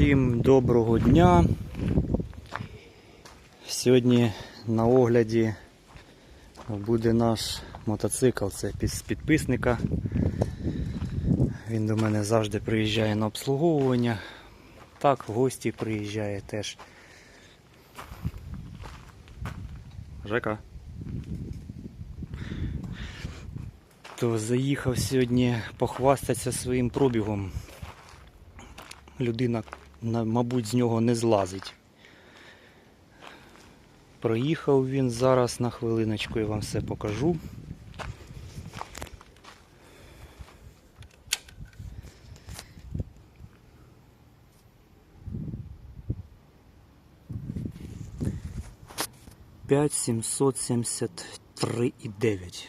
Всім доброго дня. Сьогодні на огляді буде наш мотоцикл. Це з підписника. Він до мене завжди приїжджає на обслуговування. Так, в гості приїжджає теж. Жека. То заїхав сьогодні похвастатися своїм пробігом. Людина, на- мабуть, з нього не злазить. Проїхав він зараз на хвилиночку, я вам все покажу. П'ять сімсот сімдесят три і дев'ять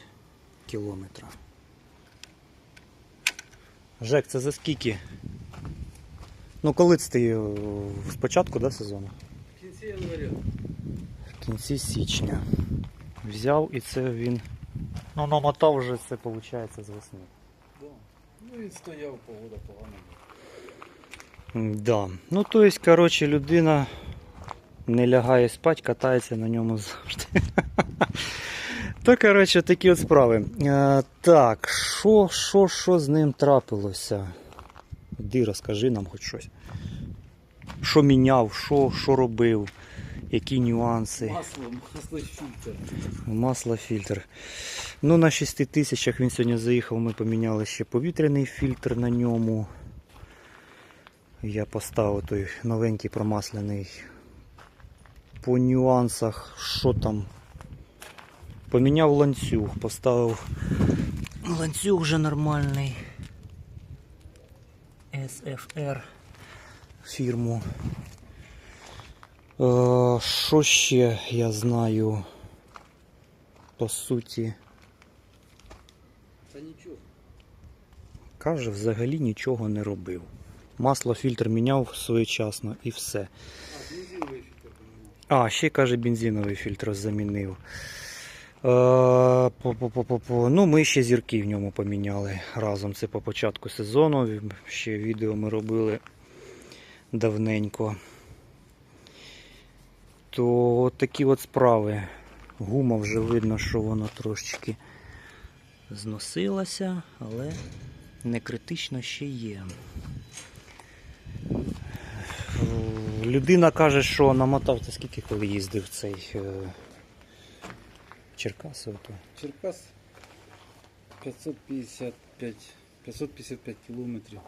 кілометра. Жек, це за скільки? Ну, коли це ти е, спочатку да, сезону? В кінці января. В кінці січня. Взяв і це він. Ну, намотав вже це виходить з весни. Да. Ну він стояв, погода погана. Да. Ну, то есть, коротше, людина не лягає спать, катається на ньому завжди. То, коротше, такі от справи. Е, так, що, що, що з ним трапилося? Іди розкажи нам хоч щось. Що міняв, що, що робив, які нюанси. Масло, масло фільтр. Масло фільтр. Ну, на 6 тисячах він сьогодні заїхав, ми поміняли ще повітряний фільтр на ньому. Я поставив той новенький промасляний. По нюансах, що там. Поміняв ланцюг, поставив ланцюг вже нормальний. SFR фірму. Е, Що ще я знаю? По суті, Та нічого. каже, взагалі нічого не робив. Масло фільтр міняв своєчасно і все. А, бензиновий фільтр поміняв. А, ще каже, бензиновий фільтр замінив. Е. Ну, ми ще зірки в ньому поміняли разом. Це по початку сезону. Ще відео ми робили давненько. То от такі от справи. Гума вже видно, що воно трошечки зносилася, але не критично ще є. Е, Людина каже, що намотав це скільки коли їздив цей Черкасов. То. Черкас 555, 555 кілометрів.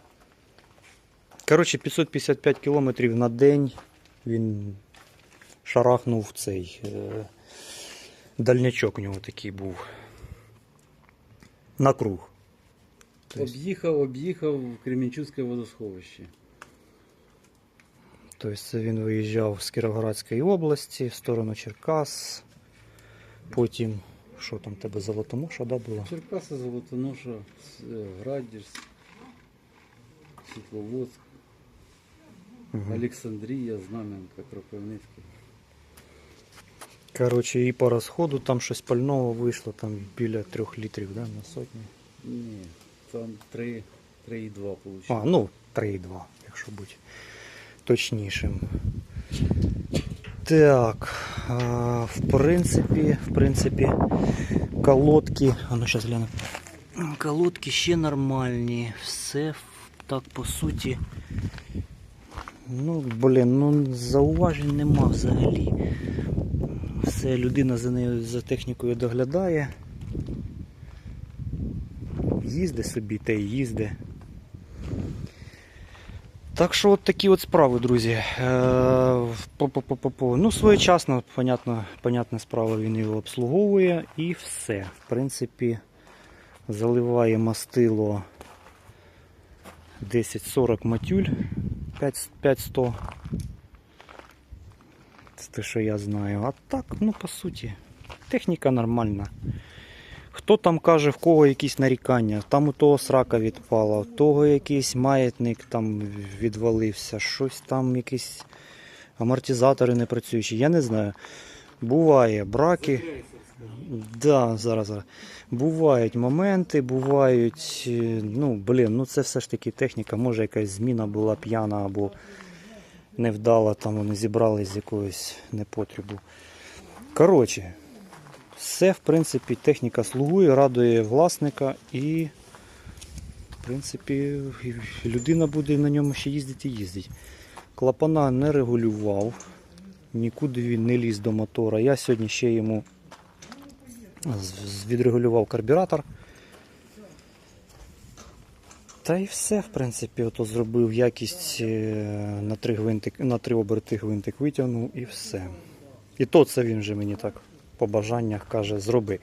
Коротше, 555 кілометрів на день він шарахнув цей е, дальнячок у нього такий був. На круг. Об'їхав, об'їхав Кремінчуцьке водосховище. Тобто він виїжджав з Кіровоградської області в сторону Черкас. Потім, що там в тебе золотоноша, да, було? Черкаси, Золотоноша, С- е, Градірськ, Світловодськ, Угу. Олександрія, Знам'янка, Кропивницький. Коротше, і по розходу там щось пального вийшло, там біля 3 літрів да, на сотню. Ні, там 3, 3,2 А, вийшло. ну, 3,2, якщо бути точнішим. Так, в принципі, в принципі, колодки. А ну зараз гляну. Колодки ще нормальні. Все так по суті. Ну, блін, ну зауважень нема взагалі. Все, людина за нею за технікою доглядає. Їзде собі, та й їзде. Так що от такі от справи, друзі. Е. Ну, своєчасно, понятно, понятна справа, він його обслуговує і все. В принципі, заливає мастило 10-40 матюль 5 500. Це те, що я знаю. А так, ну по суті, техніка нормальна. Хто там каже, в кого якісь нарікання, там у того срака відпала, у того якийсь маятник там відвалився, щось там якісь амортизатори не працюючі, я не знаю. Буває браки. Да, зараз, зараз. Бувають моменти, бувають. е, Ну, блін, ну це все ж таки техніка. Може якась зміна була п'яна або невдало, там вони зібрались з якогось непотребу. Коротше, все, в принципі, техніка слугує, радує власника і, в принципі, людина буде на ньому ще їздити і їздити. Клапана не регулював, нікуди він не ліз до мотора. Я сьогодні ще йому відрегулював карбюратор. Та і все, в принципі, ото зробив якість е, на три, гвинтик, на три оберти гвинтик витягнув і все. І то це він вже мені так по бажаннях каже, зроби.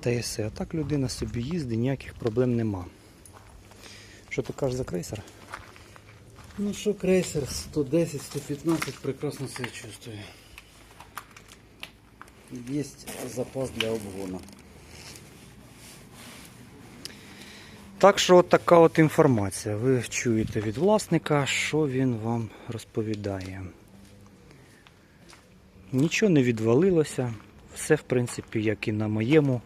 Та і все. А так людина собі їздить, ніяких проблем нема. Що ти кажеш за крейсер? Ну що, крейсер 110-115 прекрасно себе чувствує. Є запас для обгону. Так що от така от інформація. Ви чуєте від власника, що він вам розповідає. Нічого не відвалилося. Все, в принципі, як і на моєму.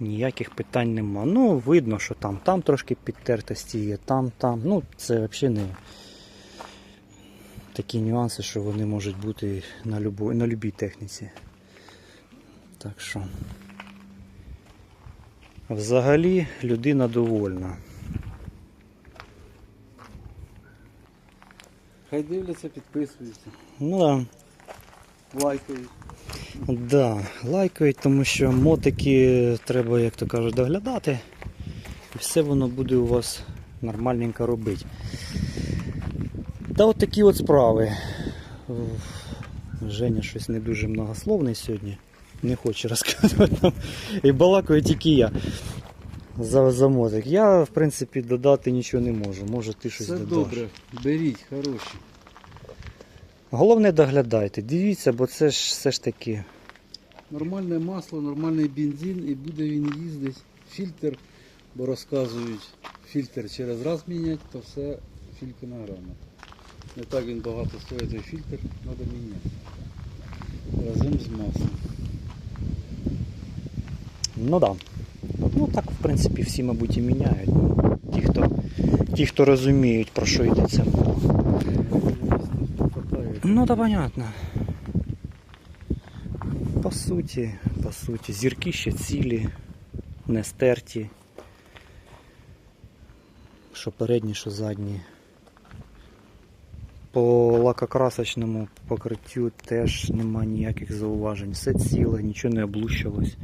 Ніяких питань нема. Ну, видно, що там, там трошки підтертості є, там, там. Ну, це взагалі не такі нюанси, що вони можуть бути на, любо, на любій техніці. Так що. Взагалі людина довольна. Хай дивляться, підписуються, Ну да. Лайкають. Да, лайкають, тому що мотики треба, як то кажуть, доглядати. І все воно буде у вас нормальненько робити. Та от такі от справи. Женя щось не дуже многословний сьогодні. Не хоче розказувати нам. І балакаю тільки я. За, за мотик. Я, в принципі, додати нічого не можу. Може ти щось Все додаш. добре, беріть, хороші. Головне доглядайте, дивіться, бо це ж все ж таки. Нормальне масло, нормальний бензин і буде він їздити. Фільтр, бо розказують, фільтр через раз міняти, то все фільки на грамот. Не так він багато стоїть той фільтр, треба міняти. Разом з маслом. Ну так. Да. Ну так, в принципі, всі, мабуть, і міняють. Ну, Ті, хто, ті, хто розуміють, про що йдеться. Ну да понятно. По суті, по суті, зірки ще цілі, не стерті. Що передні, що задні. По лакокрасочному покриттю теж нема ніяких зауважень. Все ціле, нічого не облущилось.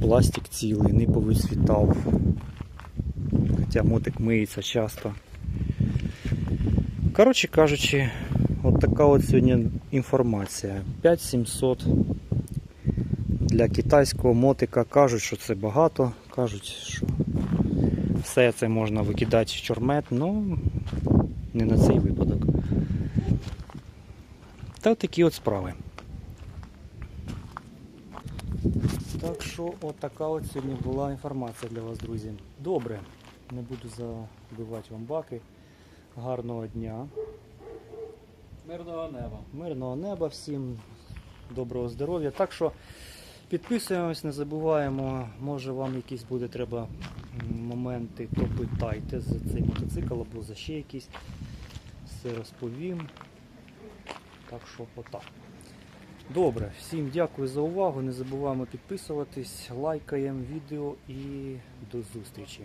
Пластик цілий, не повисвітав. Хоча мотик миється часто. Коротше кажучи, от така от сьогодні інформація. 5700 для китайського мотика кажуть, що це багато, кажуть, що все це можна викидати в чормет, ну не на цей випадок. Та такі от справи. Так що от така от сьогодні була інформація для вас, друзі. Добре, не буду забивати вам баки. Гарного дня, Мирного неба. мирного неба всім, доброго здоров'я. Так що підписуємось, не забуваємо, може вам якісь буде треба моменти, то питайте за цей мотоцикл або за ще якісь. Все розповім. Так що отак. Добре, всім дякую за увагу. Не забуваємо підписуватись, лайкаємо відео і до зустрічі.